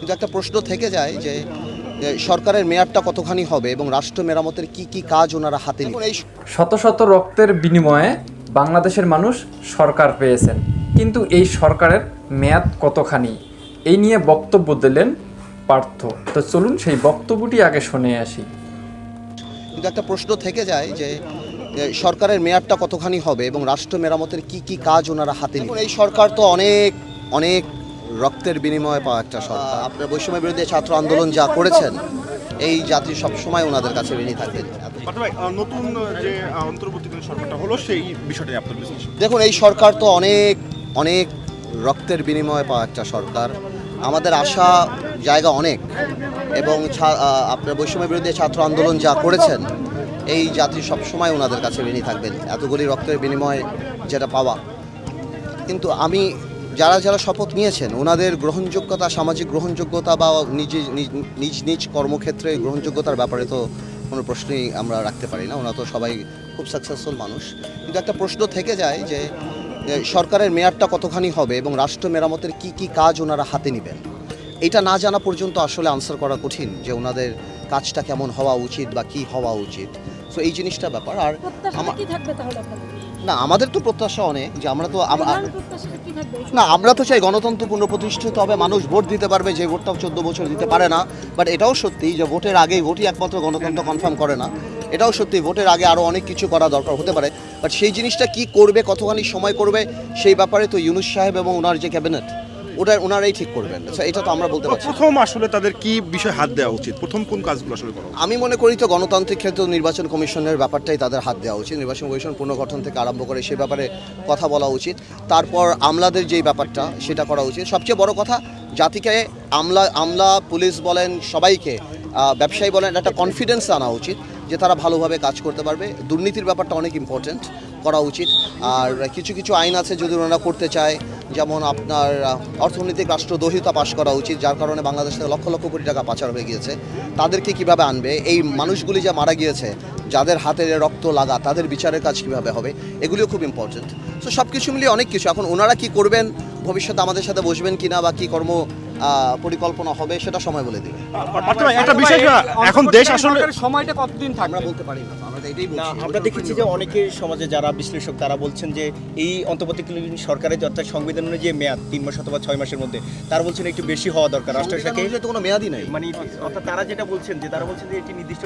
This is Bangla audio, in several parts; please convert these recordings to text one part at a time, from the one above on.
কিন্তু একটা প্রশ্ন থেকে যায় যে সরকারের মেয়াদটা কতখানি হবে এবং রাষ্ট্র মেরামতের কি কি কাজ ওনারা হাতে নেবেন শত শত রক্তের বিনিময়ে বাংলাদেশের মানুষ সরকার পেয়েছেন। কিন্তু এই সরকারের মেয়াদ কতখানি? এই নিয়ে বক্তব্য দিলেন পার্থ। তো চলুন সেই বক্তব্যটি আগে শুনে আসি। কিন্তু একটা প্রশ্ন থেকে যায় যে যে সরকারের মেয়াদটা কতখানি হবে এবং রাষ্ট্র মেরামতের কি কি কাজ ওনারা হাতে নেবেন এই সরকার তো অনেক অনেক রক্তের বিনিময়ে পাওয়া একটা সরকার। আপনার বৈষম্য বিরোধী ছাত্র আন্দোলন যা করেছেন এই জাতি সবসময় ওনাদের কাছে ঋণী আহ, নতুন যে অন্তর্বর্তীকালীন সরকারটা হলো সেই বিষয়টাই আপনার বিশ্লেষণ। দেখুন এই সরকার তো অনেক অনেক রক্তের বিনিময়ে পাওয়া একটা সরকার। আমাদের আশা জায়গা অনেক। এবং ছা- আপনার বৈষম্য বিরোধী ছাত্র আন্দোলন যা করেছেন এই জাতি সবসময় ওনাদের কাছে ঋণী থাকবেন। এতগুলি রক্তের বিনিময়ে যেটা পাওয়া। কিন্তু আমি যারা যারা শপথ নিয়েছেন ওনাদের গ্রহণযোগ্যতা সামাজিক গ্রহণযোগ্যতা বা নিজ নিজ- নিজ নিজ কর্মক্ষেত্রে গ্রহণযোগ্যতার ব্যাপারে তো কোনো প্রশ্নই আমরা রাখতে পারি না। ওনারা তো সবাই খুব সাকসেসফুল মানুষ। কিন্তু একটা প্রশ্ন থেকে যায় যে সরকারের মেয়াদটা কতখানি হবে এবং রাষ্ট্র মেরামতের কি কি কাজ ওনারা হাতে নেবেন? এটা না জানা পর্যন্ত আসলে আনসার করা কঠিন যে ওনাদের কাজটা কেমন হওয়া উচিত বা কি হওয়া উচিত। সো এই জিনিসটা ব্যাপার। আর প্রত্যাশা আমা- কি থাকবে তাহলে আপনাদের? না আমাদের তো প্রত্যাশা অনেক যে আমরা তো না, আমরা তো চাই গণতন্ত্র পুনঃপ্রতিষ্ঠিত হবে, মানুষ ভোট দিতে পারবে, যে ভোটটা চোদ্দ বছর দিতে পারে না। বাট এটাও সত্যি যে ভোটের আগেই ভোটই একমাত্র গণতন্ত্র কনফার্ম করে না। এটাও সত্যি, ভোটের আগে আরও অনেক কিছু করা দরকার হতে পারে। বাট সেই জিনিসটা কি করবে, কতখানি সময় করবে, সেই ব্যাপারে তো ইউনুস সাহেব এবং ওনার যে ক্যাবিনেট ওটা ওনারাই ঠিক করবেন। So এটা তো আমরা বলতে পারছি প্রথম আসলে তাদের কি বিষয় হাত দেওয়া উচিত? প্রথম কোন কাজগুলো আসলে করা আমি মনে করি তো গণতান্ত্রিক ক্ষেত্রে নির্বাচন কমিশনের ব্যাপারটাই তাদের হাত দেওয়া উচিত। নির্বাচন কমিশন পুনর্গঠন থেকে আরম্ভ করে সে ব্যাপারে কথা বলা উচিত। তারপর আমলাদের যেই ব্যাপারটা সেটা করা উচিত। সবচেয়ে বড় কথা জাতিকে আমলা আমলা পুলিশ বলেন সবাইকে ব্যবসায়ী বলেন একটা কনফিডেন্স আনা উচিত যে তারা ভালোভাবে কাজ করতে পারবে। দুর্নীতির ব্যাপারটা অনেক ইম্পর্ট্যান্ট করা উচিত। আর কিছু কিছু আইন আছে যদি ওনারা করতে চায়, যেমন আপনার অর্থনৈতিক রাষ্ট্রদ্রোহিতা পাশ করা উচিত, যার কারণে বাংলাদেশ থেকে লক্ষ লক্ষ কোটি টাকা পাচার হয়ে গিয়েছে। তাদেরকে কীভাবে আনবে? এই মানুষগুলি যা মারা গিয়েছে, যাদের হাতে রক্ত লাগা, তাদের বিচারের কাজ কীভাবে হবে? এগুলিও খুব ইম্পর্টেন্ট তো সব কিছু মিলিয়ে অনেক কিছু। এখন ওনারা কি করবেন? ভবিষ্যতে আমাদের সাথে বসবেন কিনা বা কি কর্ম পরিকল্পনা হবে সেটা সময় বলে দেবে। ভাই একটা বিষয় এখন দেশ আসলে সময়টা কতদিন আমরা বলতে পারি না আমরা এটাই বলছি। আমরা দেখেছি যে অনেকের সমাজে যারা বিশ্লেষক তারা বলছেন যে এই অন্তর্বর্তীকালীন সরকারের যে অর্থাৎ সংবিধান অনুযায়ী মেয়াদ তিন মাস অথবা ছয় মাসের মধ্যে তারা বলছেন একটু বেশি হওয়া দরকার। রাষ্ট্রের সাথে তো কোনো মেয়াদই নেই। মানে অর্থাৎ তারা যেটা বলছেন যে তারা বলছেন যে এটি নির্দিষ্ট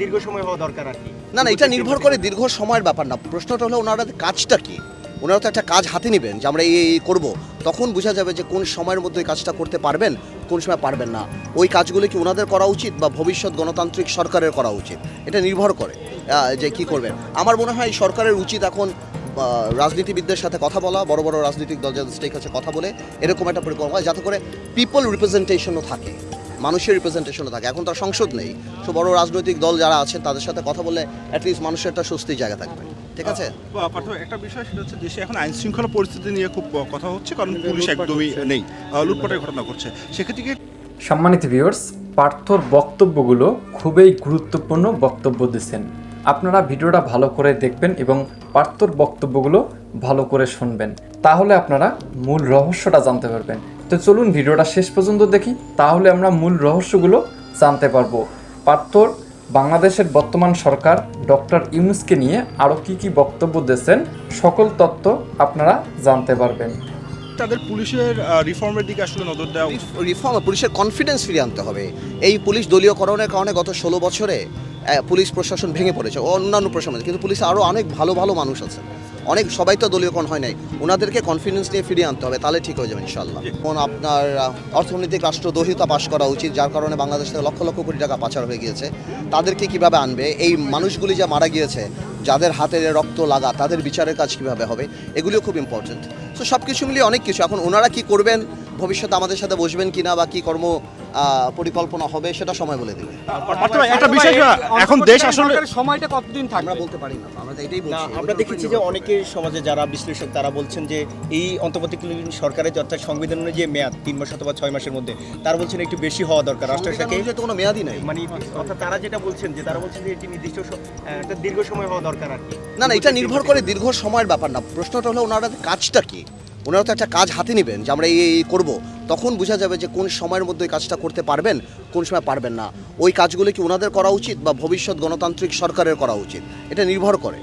দীর্ঘ সময় হওয়া দরকার আর কি। না না এটা নির্ভর করে দীর্ঘ সময়ের ব্যাপার না। প্রশ্নটা হলো ওনারা কাজটা কি? ওনারা তো একটা কাজ হাতে নেবেন যে আমরা এই করব। তখন বোঝা যাবে যে কোন সময়ের মধ্যে কাজটা করতে পারবেন, কোন সময় পারবেন না। ওই কাজগুলো কি ওনাদের করা উচিত বা ভবিষ্যৎ গণতান্ত্রিক সরকারের করা উচিত? এটা নির্ভর করে যে কি করবেন। আমার মনে হয় সরকারের উচিত এখন রাজনীতিবিদদের সাথে কথা বলা, বড় বড় রাজনৈতিক দল যাদের স্টেক আছে কথা বলে, এরকম একটা পরিকল্পনা হয় যাতে করে পিপল রিপ্রেজেন্টেশনও থাকে, মানুষের রিপ্রেজেন্টেশনও থাকে। এখন তার সংসদ নেই। তো বড় রাজনৈতিক দল যারা আছেন, তাদের সাথে কথা বলে অ্যাটলিস্ট মানুষের একটা স্বস্তির জায়গা থাকবে। ঠিক আছে? পার্থ একটা বিষয় সেটা হচ্ছে দেশে এখন আইন শৃঙ্খলা পরিস্থিতি নিয়ে খুব কথা হচ্ছে কারণ পুলিশ একদমই নেই। লুটপাটের ঘটনা ঘটছে। সেক্ষেত্রে সম্মানিত ভিউয়ার্স পার্থর বক্তব্যগুলো খুবই গুরুত্বপূর্ণ বক্তব্য দিচ্ছেন। আপনারা ভিডিওটা ভালো করে দেখবেন এবং পার্থর বক্তব্যগুলো ভালো করে শুনবেন। তাহলে আপনারা মূল রহস্যটা জানতে পারবেন। তো চলুন ভিডিওটা শেষ পর্যন্ত দেখি তাহলে আমরা মূল রহস্যগুলো জানতে পারব। পার্থর বাংলাদেশের বর্তমান সরকার ডক্টর ইউনুসকে নিয়ে আরও কি কি বক্তব্য দিয়েছেন সকল তত্ত্ব আপনারা জানতে পারবেন। তাদের পুলিশের রিফর্মের দিকে আসলে নজর দেওয়া রিফর্ম পুলিশের কনফিডেন্স ফিরিয়ে আনতে হবে। এই পুলিশ দলীয়করণের কারণে গত ষোলো বছরে পুলিশ প্রশাসন ভেঙে পড়েছে, অন্যান্য প্রশাসন কিন্তু পুলিশে আরও অনেক ভালো ভালো মানুষ আছে অনেক, সবাই তো দলীয়করণ হয় নাই। ওনাদেরকে কনফিডেন্স নিয়ে ফিরিয়ে আনতে হবে, তাহলে ঠিক হয়ে যাবে ইনশাল্লাহ এখন আপনার অর্থনৈতিক রাষ্ট্রদ্রোহিতা পাশ করা উচিত, যার কারণে বাংলাদেশ থেকে লক্ষ লক্ষ কোটি টাকা পাচার হয়ে গিয়েছে। তাদেরকে কীভাবে আনবে? এই মানুষগুলি যা মারা গিয়েছে, যাদের হাতে রক্ত লাগা, তাদের বিচারের কাজ কীভাবে হবে? এগুলিও খুব ইম্পর্টেন্ট তো সব কিছু মিলিয়ে অনেক কিছু। এখন ওনারা কি করবেন? ভবিষ্যতে আমাদের সাথে বসবেন কিনা বা কি কর্ম পরিকল্পনা হবে সেটা সময় বলে দেবে। একটা বিষয় এখন দেশ আসলে সময়টা কতদিন আমরা বলতে পারি না আমরা এটাই বলছি আমরা দেখেছি যে অনেকের সমাজে যারা বিশ্লেষক তারা বলছেন যে এই অন্তর্বর্তীকালীন সরকারের অর্থাৎ সংবিধান অনুযায়ী মেয়াদ তিন মাস অথবা ছয় মাসের মধ্যে তারা বলছেন একটু বেশি হওয়া দরকার রাষ্ট্রের সাথে। তো কোনো মেয়াদই নেই। মানে অর্থাৎ তারা যেটা বলছেন যে তারা বলছেন যে এটি নির্দিষ্ট একটা দীর্ঘ সময় হওয়া দরকার আর কি। না না এটা নির্ভর করে দীর্ঘ সময়ের ব্যাপার না। প্রশ্নটা হলো ওনারা কাজটা কি? ওনারা তো একটা কাজ হাতে নেবেন যে আমরা এই করব। তখন বোঝা যাবে যে কোন সময়ের মধ্যে ওই কাজটা করতে পারবেন, কোন সময় পারবেন না। ওই কাজগুলো কি ওনাদের করা উচিত বা ভবিষ্যৎ গণতান্ত্রিক সরকারের করা উচিত? এটা নির্ভর করে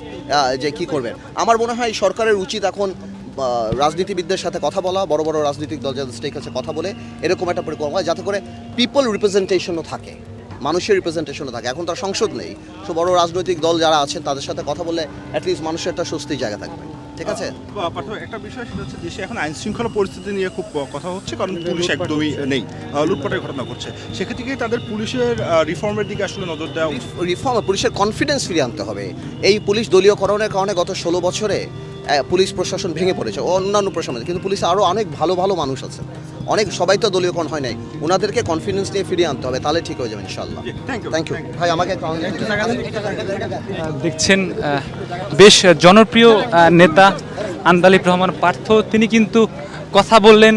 যে কি করবেন। আমার মনে হয় সরকারের উচিত এখন রাজনীতিবিদদের সাথে কথা বলা, বড় বড় রাজনৈতিক দল যাদের স্টেক আছে কথা বলে, এরকম একটা পরিকল্পনা হয় যাতে করে পিপল রিপ্রেজেন্টেশনও থাকে, মানুষের রিপ্রেজেন্টেশনও থাকে। এখন তার সংসদ নেই, তো বড় রাজনৈতিক দল যারা আছেন তাদের সাথে কথা বললে অ্যাটলিস্ট মানুষের একটা স্বস্তির জায়গা থাকবে। ঠিক আছে? একটা বিষয় সেটা হচ্ছে দেশে এখন আইন শৃঙ্খলা পরিস্থিতি নিয়ে খুব কথা হচ্ছে কারণ পুলিশ একদমই নেই। লুটপাটের ঘটনা ঘটছে। সেক্ষেত্রে কি তাদের পুলিশের রিফর্মের দিকে আসলে নজর দেওয়া? রিফর্ম পুলিশের কনফিডেন্স ফিরিয়ে আনতে হবে। এই পুলিশ দলীয়করণের কারণে গত ষোলো বছরে পুলিশ প্রশাসন ভেঙে পড়েছে অন্যান্য প্রশাসন কিন্তু পুলিশে আরও অনেক ভালো ভালো মানুষ আছে। অনেক সবাই তো দলীয়করণ হয় নাই। ওনাদেরকে কনফিডেন্স নিয়ে ফিরিয়ে আনতে হবে তাহলে ঠিক হয়ে যাবে ইনশাল্লাহ থ্যাংক ইউ ভাই আমাকে দেখছেন বেশ জনপ্রিয় নেতা আন্দালিব রহমান পার্থ। তিনি কিন্তু কথা বললেন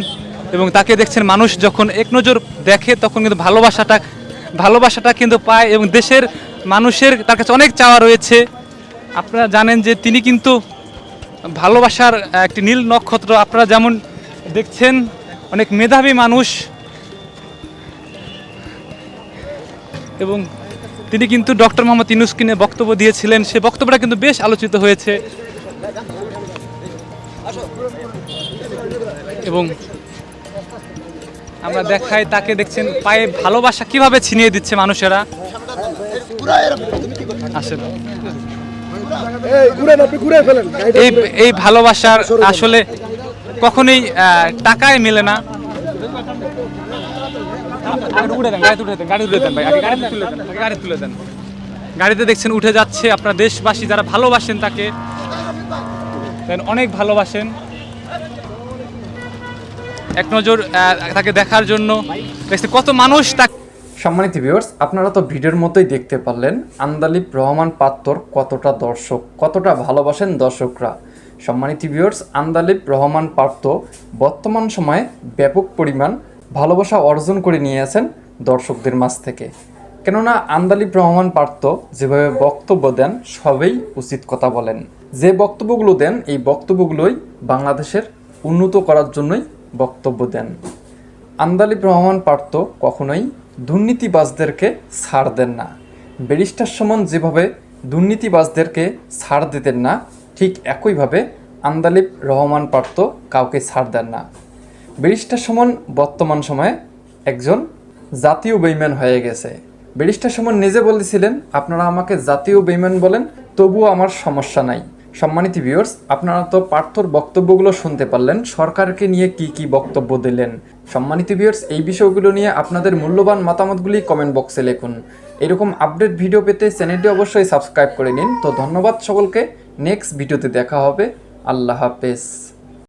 এবং তাকে দেখছেন মানুষ যখন এক নজর দেখে তখন কিন্তু ভালোবাসাটা ভালোবাসাটা কিন্তু পায় এবং দেশের মানুষের তার কাছে অনেক চাওয়া রয়েছে। আপনারা জানেন যে তিনি কিন্তু ভালোবাসার একটি নীল নক্ষত্র। আপনারা যেমন দেখছেন অনেক মেধাবী মানুষ। এবং তিনি কিন্তু ডক্টর মোহাম্মদ ইনুসকে নিয়ে বক্তব্য দিয়েছিলেন। সে বক্তব্যটা কিন্তু বেশ আলোচিত হয়েছে। এবং আমরা দেখাই তাকে দেখছেন পায়ে ভালোবাসা কীভাবে ছিনিয়ে দিচ্ছে মানুষেরা। আসেন। এই এই ভালোবাসার আসলে কখনোই টাকায় মেলে না। গাড়িতে দেখছেন উঠে যাচ্ছে, আপনার দেশবাসী যারা ভালোবাসেন তাকে অনেক ভালোবাসেন। এক নজর তাকে দেখার জন্য। কত মানুষ তাকে সম্মানিত ভিউয়ার্স আপনারা তো ভিডিওর মতোই দেখতে পারলেন, আন্দালিব রহমান পাত্তর কতটা দর্শক, কতটা ভালোবাসেন দর্শকরা। সম্মানিত ভিউয়ার্স আন্দালিব রহমান পার্থ বর্তমান সময়ে ব্যাপক পরিমাণ ভালোবাসা অর্জন করে নিয়ে আছেন দর্শকদের মাঝ থেকে। কেননা আন্দালিব রহমান পার্থ যেভাবে বক্তব্য দেন, সবেই উচিত কথা বলেন। যে বক্তব্যগুলো দেন, এই বক্তব্যগুলোই বাংলাদেশের উন্নত করার জন্যই বক্তব্য দেন। আন্দালিব রহমান পার্থ কখনোই দুর্নীতিবাজদেরকে ছাড় দেন না। ব্যারিস্টার সমান যেভাবে দুর্নীতিবাজদেরকে ছাড় দিতেন না ঠিক একইভাবে আন্দালিব রহমান পার্থ কাউকে ছাড় দেন না। ব্যারিস্টার সমান বর্তমান সময়ে একজন জাতীয় বেইমান হয়ে গেছে। ব্যারিস্টার সমান নিজে বলেছিলেন, আপনারা আমাকে জাতীয় বেইম্যান বলেন, তবুও আমার সমস্যা নাই। সম্মানিত ভিউয়ার্স আপনারা তো পার্থর বক্তব্যগুলো শুনতে পারলেন, সরকারকে নিয়ে কি কি বক্তব্য দিলেন। সম্মানিত ভিউয়ার্স এই বিষয়গুলো নিয়ে আপনাদের মূল্যবান মতামতগুলি কমেন্ট বক্সে লিখুন। এরকম আপডেট ভিডিও পেতে চ্যানেলটি অবশ্যই সাবস্ক্রাইব করে নিন। তো ধন্যবাদ সকলকে নেক্সট ভিডিওতে দেখা হবে। আল্লাহ হাফেজ।